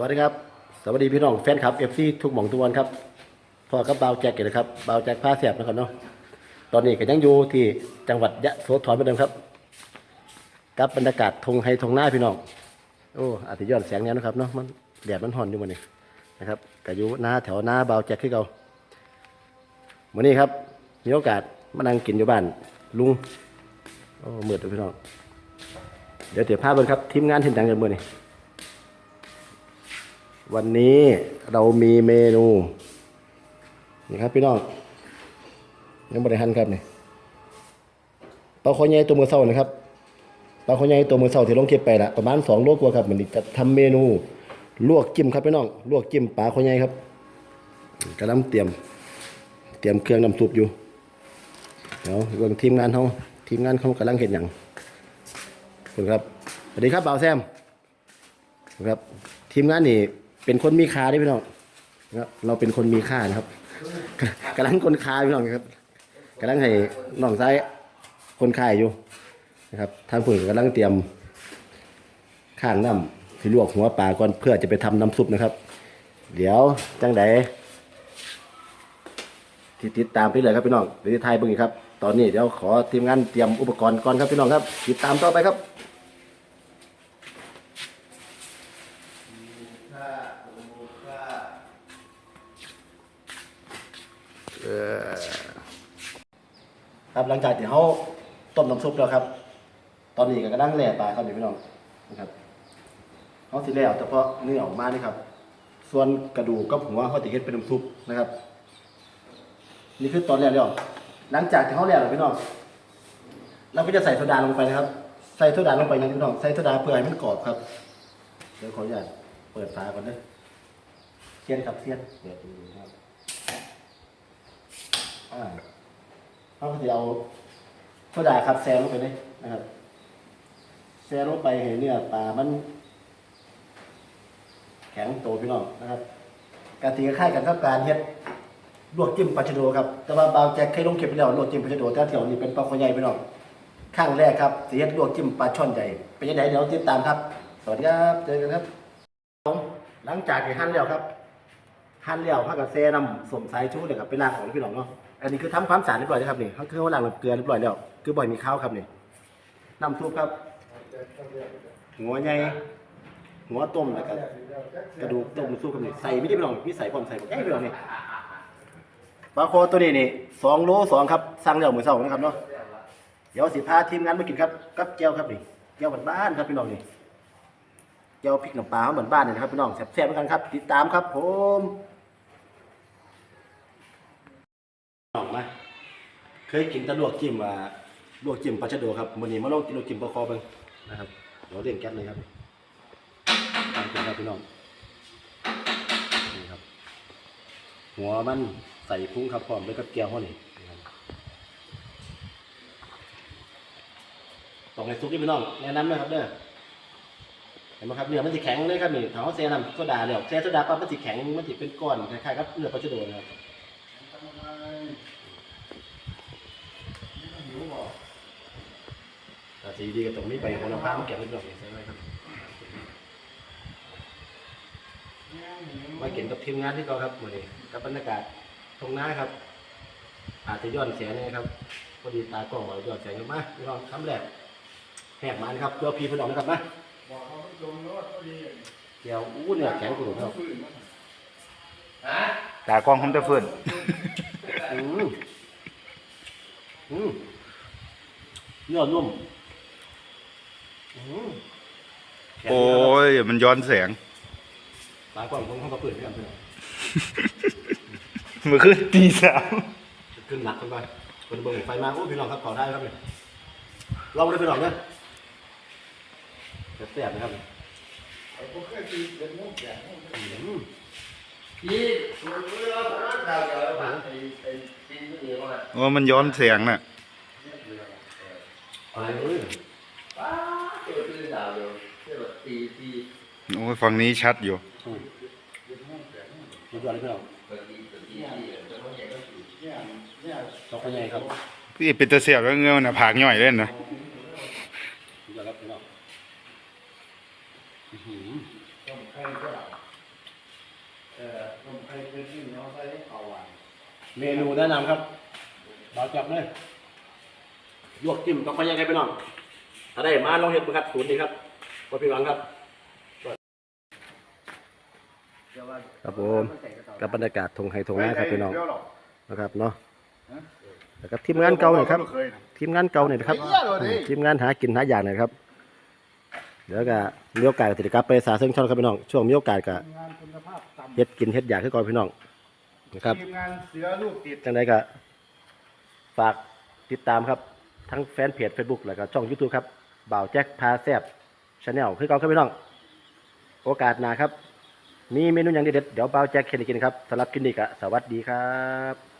วัสดีครับ สวัสดีพี่น้องแฟนคลับเอฟซีทุกหม่องทุกวันครับพ่อกับเบาวแจ็คกันนะครับเบาวแจ็คผ้าแสบนะครับเนาะตอนนี้ก็ยังอยู่ที่จังหวัดยะโสธรเหมือนเดิมครับกับบรรยากาศทงไฮทงหน้าพี่น้องโอ้อาจจะย้อนแสงเนี้ยนะครับเนาะมันแดดมันห่อนอยู่มันนี่นะครับก็อยู่หน้าแถวหน้าเบาวแจ็คขึ้นเราวันนี้ครับมีโอกาสมานั่งกินอยู่บ้านลุงโอ้มืดเลยพี่น้องเดี๋ยวเดี๋ยวพาเบิ่งครับทีมงานเห็นดังกันเมื่อนี่ วันนี้เรามีเมนู นี่ครับพี่น้องยังบริหันครับนี่ปลาคอใหญ่ตัวมือเศร้านะครับปลาคอใหญ่ตัวมือเศร้าที่ลงเก็บไปละประมาณสองโลกว่าครับมันจะทำเมนู ลวกจิ้มครับพี่น้องลวกจิ้มปลาคอใหญ่ครับกำลังเตรียม เตรียมเครื่องน้ำซุปอยู่เดี๋ยวเรื่องทีมงานเขาทีมงานเขากำลังเห็นอย่างคุณครับสวัสดีครับบ่าวแซมครับทีมงานนี่ เป็นคนมีค่าเด้พี่น้องนะครับเราเป็นคนมีค่านะครับกำลังคนค้าพี่น้องครับกำลังให้น้องซ้ายคนขายอยู่นะครับทางผู้กำลังเตรียมข้างน้ำที่ลวกหัวปลาก่อนเพื่อจะไปทำน้ำซุปนะครับ เดี๋ยวจังไดที่ติดตามไปเลยครับพี่น้องเดี๋ยวจะทายเบิ่งครับ ตอนนี้เดี๋ยวขอทีมงานเตรียมอุปกรณ์ก่อนครับพี่น้องครับ ติดตามต่อไปครับ ครับหลังจากที่เขาต้มน้ำซุปแล้วครับ ตอนนี้ก็กำลังแล่ปลาครับเดี๋ยวพี่น้องนะครับเขาสิแล้วเฉพาะเนื้อออกมานี่ครับ ส่วนกระดูกกับหัวเขาติเฮ็ดเป็นน้ำซุปนะครับ นี่คือตอนแรกแล้วหลังจากที่เขาแล้วพี่น้องเราก็จะใส่โซดาลงไปนะครับ ใส่โซดาลงไปนะพี่น้องใส่โซดาเพื่อให้มันกรอบครับเดี๋ยวขออนุญาต เปิดฝาก่อนเด้อเซียนครับเซียนเปิดดูครับอ่าเขาก็จะเอาโซดาครับแซงลงไปเลยนะครับแซงลงไปให้เนื้อปลามัน แข็งโตพี่น้องนะครับการตีค่ายกันกับการเฮ็ดลวกจิ้มปลาชะโดครับแต่ว่าบางแจ็คเคยลงเก็บไปแล้วลวกจิ้มปลาชะโดแต่เที่ยวนี้เป็นปลาคอใหญ่พี่น้องข้างแรกครับสีเฮ็ดลวกจิ้มปลาช่อนใหญ่เป็นยังไงเดี๋ยวติดตามครับ สวัสดีครับ เจอกันครับ หลังจากที่หั่นแล้วครับหั่นแล้วพักกับเซน้ำสมสายชูเดี๋ยวกับไปล้างของพี่น้องเนาะอันนี้คือทำความสะอาดเรียบร้อยแล้วครับนี่เขาคือเขาล้างน้ำเกลือเรียบร้อยแล้วคือบ่อยมีข้าวครับนี่น้ำซุปครับ หัวใหญ่หัวต้มแล้วก็กระดูกต้มซุปครับนี่ใส่ไม่ได้พี่น้องพี่ใส่ความใส่ผมแค่พี่น้องนี่ปลาโคตัวนี้นี่สองโลสองครับสั่งแล้วมือนสองนะครับเนาะเดี๋ยวสิพาทีมงานมากินครับกับแก้วครับนี่แก้วบ้านๆครับพี่น้องนี่ แก้วพริกน้ำปลาเหมือนบ้านนี่นะครับพี่น้องแซ่บๆเหมือนกันครับ ติดตามครับผมออกมาเคยกินแตะลวกจิ้มว่าลวกจิ้มปลาชะโดครับวันนี้มาลองกินลวกจิ้มปลาคอเบิ่งนะครับเดี๋ยวเล่นแก๊สเลยครับตามกันครับพี่น้องนี่ครับ หัวมันใส่พุงครับพร้อมด้วยกับแก้วห้อนี่นะครับต้องให้ซุกนี่พี่น้องแนะนำนะครับเด้อ เห็นไหมครับเนื้อมันสิแข็งเลยครับนี่ถ้าเขาแซ่น้ำโซดาแล้วแซ่โซดาปั๊บมันสิแข็งมันสิเป็นก้อนคล้ายๆกับเนื้อปลาชะโดนะครับแต่สีดีกับตรงนี้ไปคนละภาพมันเก็บไว้ตรงนี้ใช่ไหมครับมาเก็บกับทีมงานที่เราครับวันนี้กับบรรยากาศตรงหน้าครับ อาจจะย้อนเสียงนะครับพอดีตากล้องเราย้อนเสียงกันมาพี่น้องคำแรกแหกมันครับเพื่อพีพนองนะครับนะ เกี่ยวอู้เนี่ยแข็งกระดูกครับตากล้องผมจะฟื้นอืมอืมเนื้อนุ่มอืมแข็งโอ้นะครับยมันย้อนแสง ตากล้องผมเข้ามาเปิดให้กันเพื่อนเมื่อคืนตีสามขึ้นหนักกันไปเป็นเบิ่งไฟมาโอ้พี่น้องครับขอได้ครับเนี่ยลองได้พี่น้องเนี่ย แซ่บๆนะครับอืมว่ามันย้อนแสงน่ะไปเลยโอ้ยฝั่งนี้ชัดอยู่สุดยอดเลยพี่น้องต่อไปไงครับพี่เป็นตะเสียบแล้วเงือมันน่ะผากย่อยเล่นนะ สุดยอดครับพี่น้องอื้อหือ ต้มไข่ก็ได้เอ่อต้มไข่เป็นที่เหนียวใส่ข้าวหวานเมนูแนะนำครับเราจับเลยลวกจิ้มต้องไปยังไงไปน้อง ถ้าได้มาลองเห็ดบุครับสูตรนี้ครับว่าพี่หวังครับ ครับผมกับบรรยากาศทงไฮทงหน้าครับพี่น้องนะครับเนาะแล้วก็ทีมงานเก่าหน่อยครับ ทีมงานเก่าหน่อยนะครับ ทีมงานหากินหาอย่างหน่อยครับ เดี๋ยวก็มีโอกาสก็จะกลับไปสาเซิงช่องครับพี่น้อง ช่วงมีโอกาสก็งานคุณภาพต่ำเฮ็ดกินเฮ็ดอยากขึ้นก่อนพี่น้องนะครับ ทีมงานเสือลูกติด จังไดก็ฝากติดตามครับ ทั้งแฟนเพจ Facebook แล้วก็ช่อง YouTube ครับบ่าวแจ็คพาแซบชาแนลคือเก่าครับพี่น้อง โอกาสหน้าครับ มีเมนูอย่างเด็ดๆเดี๋ยวบ่าวแจ็คเคนให้กินครับสำหรับคลิปนี้ก็สวัสดีครับ